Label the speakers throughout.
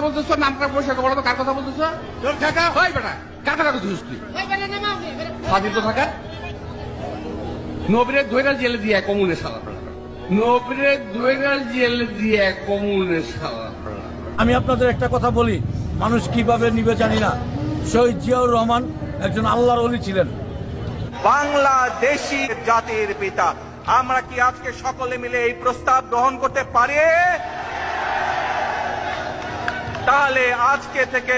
Speaker 1: বলতেছো নামটা পরিষ্কার বলো তো কার কথা বলতেছো? তোর কাকা বেটা কথা তুই? স্বাধীন তো থাকা নবীরে ধৈরা জেলে দিয়ে কমুনে সালা নবীরে ধৈরা জেলে দিয়ে কমুনে সালা
Speaker 2: আমি আপনাদের একটা কথা বলি মানুষ কীভাবে নিবে জানি না। শহীদ জিয়াউর রহমান একজন আল্লাহর অলি ছিলেন।
Speaker 3: বাংলাদেশি জাতির পিতা আমরা কি আজকে সকলে মিলে এই প্রস্তাব গ্রহণ করতে পারি? তাহলে আজকে থেকে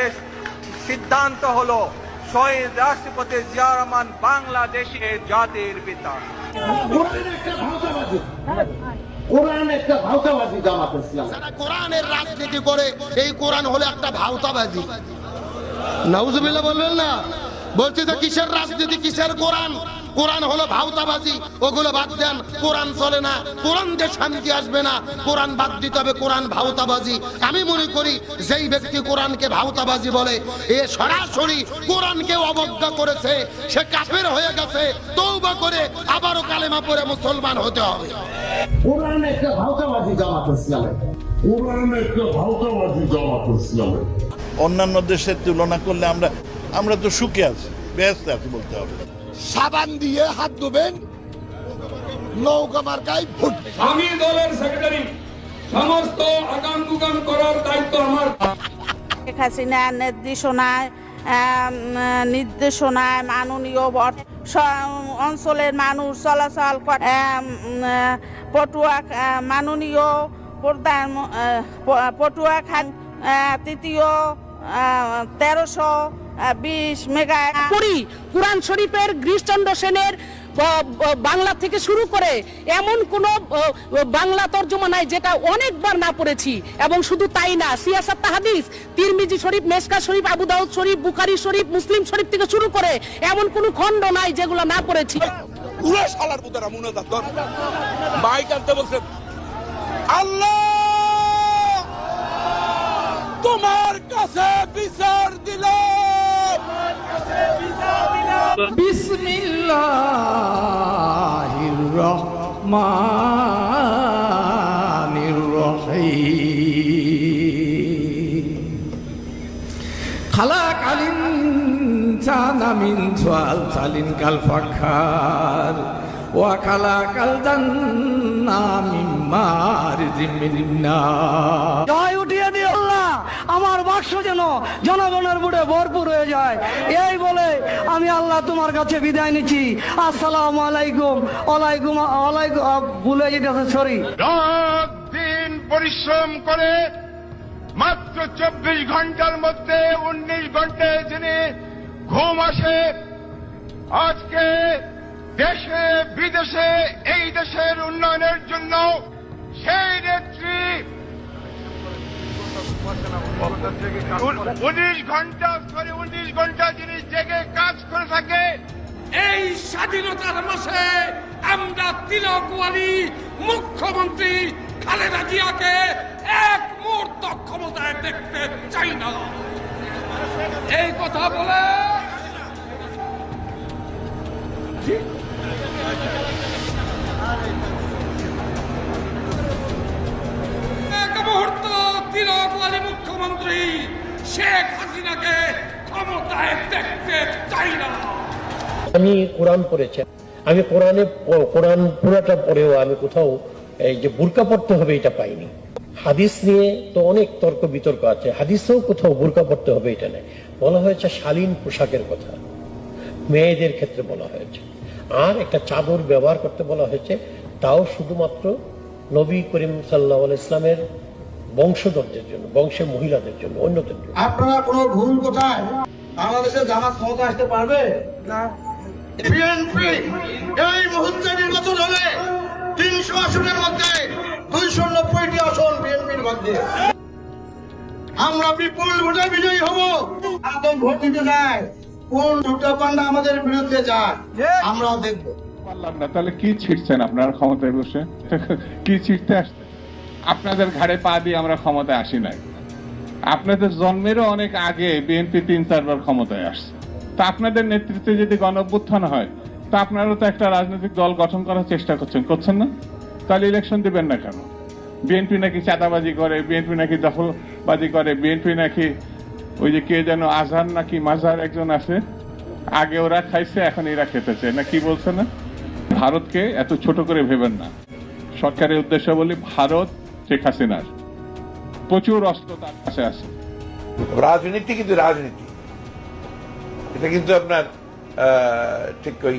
Speaker 3: সিদ্ধান্ত হলো শহীদ রাষ্ট্রপতি জিয়া রহমান বাংলাদেশের জাতির পিতা।
Speaker 4: কোরআন একটা ভাওতাবাজি। কোরআন একটা ভাওতাবাজি জামাত ইসলাম।
Speaker 5: যারা কোরআনের রাজনীতি করে এই কোরআন হলো একটা ভাওতাবাজি। নাউজুবিল্লাহ বলবেন না? বলছে যে কিসের রাজনীতি কিসের কোরআন? কোরআন হলো ভাওতাবাজি ওগুলো বাদ দেন। কোরআন চলে না কোরআন দিয়ে শান্তি আসবে না কোরআন বাদ দিতে হবে কোরআন ভাওতাবাজি। আমি মনে করি যেই ব্যক্তি কোরআনকে ভাওতাবাজি বলে এ সরাসরি কোরআনকে অবজ্ঞা করেছে সে কাফের হয়ে গেছে তৌবা করে আবারও কালেমা পড়ে মুসলমান হতে হবে।
Speaker 4: কোরআন একটা ভাওতাবাজি জামাত ইসলামের
Speaker 6: কোরআন একটা ভাওতাবাজি জামাত ইসলামের
Speaker 7: অন্যান্য দেশের তুলনা করলে আমরা আমরা তো সুখে আছি ব্যস্ত আছি বলতে হবে।
Speaker 5: সাবান দিয়ে হাত ধুবেন নৌকা মার্কায় ভোট
Speaker 8: আমি দলের সেক্রেটারি সমস্ত আগাম দুগাম করার দায়িত্ব আমার।
Speaker 9: শেখ হাসিনার নির্দেশনায় নির্দেশনায় মাননীয় অঞ্চলের মানুষ চলাচল পটুয়া মাননীয় প্রধান পটুয়া খান তৃতীয় তেরোশো বিশ মেগা
Speaker 10: করি কোরআন শরীফের গিরিশচন্দ্র সেনের বাংলা থেকে শুরু করে এমন কোন বাংলা তর্জমা নাই যেটা অনেকবার না পড়েছি। এবং শুধু তাই না সিয়াসাত তাহাদিস তিরমিজি শরীফ মেসকা শরীফ আবু দাউদ শরীফ বুখারি শরীফ মুসলিম শরীফ থেকে শুরু করে এমন কোন খণ্ড নাই যেগুলো না পড়েছি।
Speaker 3: পুরো পুতারা কর মাইক আনতে বলছেন আল্লাহ তোমার কাছে বিচার দিলাম।
Speaker 2: বিসমিল্লাহির রহমানির রহিম। খালাক আলিন জানামিন সালিন কাল ফাখার ওয়া খালাক আল জান্না মিম্মার জিমিন্না
Speaker 10: জয় আল্লাহ আমার যেন জনগণের বুড়ে ভরপুর হয়ে যায়। এই বলে আমি আল্লাহ তোমার কাছে বিদায় নিচ্ছি। আসসালাম আলাইকুম। ওয়ালাইকুম আহ, ভুলে যেতেছে সরি
Speaker 6: দিন পরিশ্রম করে মাত্র চব্বিশ ঘণ্টার মধ্যে উনিশ ঘন্টায় যিনি ঘুম আসে আজকে দেশে বিদেশে এই দেশের উন্নয়নের জন্য সেই নেত্রী উনিশ ঘণ্টা সরি উনিশ ঘণ্টা যিনি জেগে কাজ করে থাকে।
Speaker 8: এই স্বাধীনতার মাসে আমরা তিলকওয়ালি মুখ্যমন্ত্রী খালেদা জিয়াকে এক মুহূর্ত ক্ষমতায় দেখতে চাই না। এই কথা বলে
Speaker 11: আমি কোরআন পড়েছি। আমি কোরআনে কোরআন পুরাটা পড়েও আমি কোথাও এই যে বুরকা পড়তে হবে এটা পাইনি। হাদিস নিয়ে তো অনেক তর্ক বিতর্ক আছে। হাদিসেও কোথাও বুরকা পড়তে হবে এটা নেই। বলা হয়েছে শালীন পোশাকের কথা। মেয়েদের ক্ষেত্রে বলা হয়েছে। আর একটা চাদর ব্যবহার করতে বলা হয়েছে। তাও শুধুমাত্র নবী করিম সাল্লাহ ইসলামের বংশধরদের জন্য বংশের মহিলাদের জন্য অন্যদের জন্য।
Speaker 4: আপনারা কোনো ভুল কোথায়? বাংলাদেশের জামাত ক্ষমতা আসতে পারবে? না। বিএনপি এই মুহূর্তে নির্বাচন হলে তিনশো আসনের মধ্যে দুইশো নব্বইটি আসন বিএনপির মধ্যে। আমরা বিপুল ভোটে বিজয়ী হব। একদম ভোট দিতে যায় কোন দুটা পান্ডা আমাদের বিরুদ্ধে যায় আমরাও দেখব।
Speaker 6: পারলাম না। তাহলে কি ছিটছেন আপনার ক্ষমতায় বসে? কি ছিটতে আসছে আপনাদের ঘাড়ে পা দিয়ে আমরা ক্ষমতায় আসি নাই। আপনাদের জন্মেরও অনেক আগে বিএনপি তিন চারবার ক্ষমতায় আসছে। তা আপনাদের নেতৃত্বে যদি গণঅভ্যুত্থান হয়, তা আপনারা তো একটা রাজনৈতিক দল গঠন করার চেষ্টা করছেন করছেন না? তাহলে ইলেকশন দিবেন না কেন? বিএনপি নাকি চাঁদাবাজি করে, বিএনপি নাকি দখলবাজি করে, বিএনপি নাকি ওই যে কে যেন আজহার নাকি মাজার একজন আছে, আগে ওরা খাইছে, এখন এরা খেতেছে, না কি বলছে না? ভারতকে এত ছোট করে ভেবেন না। সরকারের উদ্দেশ্য বলি, ভারত শেখ হাসিনার। প্রচুর অস্ত্র তার কাছে আছে।
Speaker 12: রাজনীতি কিন্তু রাজনীতি। এটা কিন্তু আপনার ঠিক ওই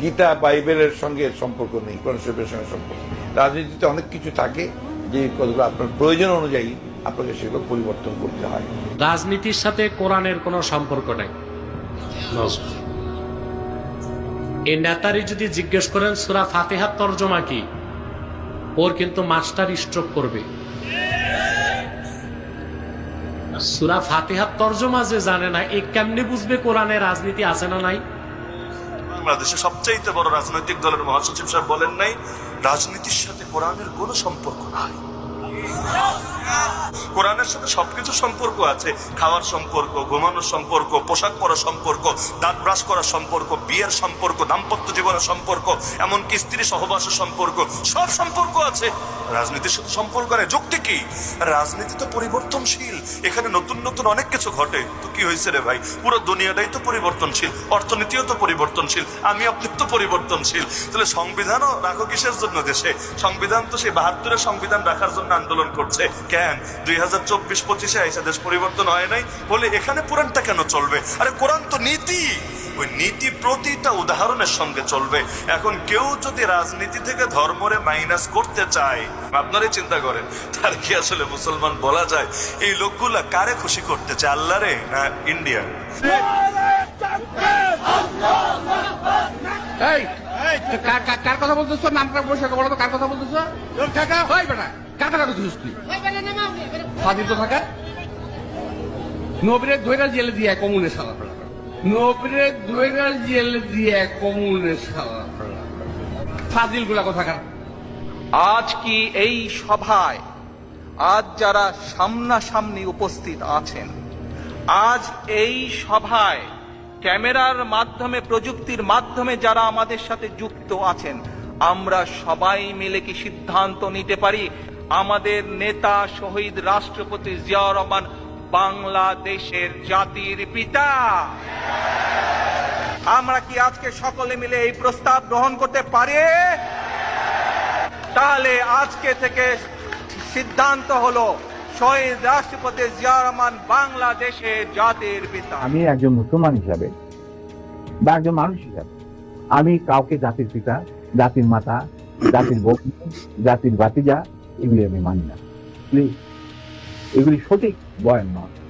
Speaker 12: গীতা বাইবেলের সঙ্গে সম্পর্ক নেই কোরআন শরীফের সঙ্গে সম্পর্ক রাজনীতিতে অনেক কিছু থাকে যে কতগুলো আপনার প্রয়োজন অনুযায়ী আপনাকে সেগুলো পরিবর্তন করতে হয়।
Speaker 13: রাজনীতির সাথে কোরআনের কোনো সম্পর্ক নাই। এই নেতারি যদি জিজ্ঞেস করেন সুরা ফাতেহার তর্জমা কি? ওর কিন্তু মাস্টার স্ট্রোক করবে। সুরা ফাতেহার তর্জমা যে জানে না, এ কেমনি বুঝবে কোরআনে রাজনীতি আছে না নাই?
Speaker 8: বাংলাদেশে সবচাইতে বড় রাজনৈতিক দলের মহাসচিব সাহেব বলেন নাই, রাজনীতির সাথে কোরআনের কোনো সম্পর্ক নাই। কোরআনের সাথে সবকিছু সম্পর্ক আছে। খাওয়ার সম্পর্ক, ঘুমানোর সম্পর্ক, পোশাক পরার সম্পর্ক, দাঁত ব্রাশ করার সম্পর্ক, বিয়ের সম্পর্ক, দাম্পত্য জীবনের সম্পর্ক, এমনকি স্ত্রী সহবাসের সম্পর্ক, সব সম্পর্ক আছে। রাজনীতির সাথে সম্পর্ক নেই। কি? রাজনীতি তো পরিবর্তনশীল। এখানে নতুন নতুন অনেক কিছু ঘটে। তো কি হয়েছে রে ভাই? পুরো দুনিয়াটাই তো পরিবর্তনশীল। অর্থনীতিও তো পরিবর্তনশীল। আমি আপনি তো পরিবর্তনশীল। তাহলে সংবিধানও রাখো কিসের জন্য দেশে? সংবিধান তো সেই বাহাত্তরের সংবিধান রাখার জন্য আন্দোলন করছে। কেন? দুই হাজার চব্বিশ পঁচিশে আইসা দেশ পরিবর্তন হয় নাই? বলে এখানে পুরানটা কেন চলবে? আরে কোরআন তো নীতি! ওই নীতি প্রতিটা উদাহরণের সঙ্গে চলবে। এখন কেউ যদি রাজনীতি থেকে ধর্মরে মাইনাস করতে চায় আপনারাই চিন্তা করেন তার কি আসলে মুসলমান বলা যায়? এই লোকগুলা কারে খুশি করতে চায় আল্লাহরে না ইন্ডিয়া
Speaker 1: কার- কথা বলতেছো? নামটা বসে বলো তো কার কথা বলতেছো? ওই বেটা কার কথা বলছিস তুই? স্বাধীন তো থাকা নবীরে ধৈরা জেলে দিয়ে কমুনে সালা নবীরে ধৈরা জেলে দিয়ে কমুনে ফাজিলগুলা কথা
Speaker 8: আজ কি এই সভায় আজ যারা সামনাসামনি উপস্থিত আছেন, আজ এই সভায় ক্যামেরার মাধ্যমে, প্রযুক্তির মাধ্যমে যারা আমাদের সাথে যুক্ত আছেন, আমরা সবাই মিলে কি সিদ্ধান্ত নিতে পারি? আমাদের নেতা শহীদ রাষ্ট্রপতি জিয়াউর রহমান বাংলাদেশের জাতির পিতা। আমরা কি আজকে সকলে মিলে এই প্রস্তাব গ্রহণ করতে পারি? তাহলে আজকে থেকে সিদ্ধান্ত হলো শহীদ রাষ্ট্রপতি জিয়া রহমান বাংলাদেশের জাতির পিতা।
Speaker 14: আমি একজন মুসলমান হিসাবে বা একজন মানুষ হিসাবে আমি কাউকে জাতির পিতা, জাতির মাতা, জাতির বউ, জাতির বাতিজা এগুলি আমি মানি না। প্লিজ এগুলি সঠিক বয়ান নয়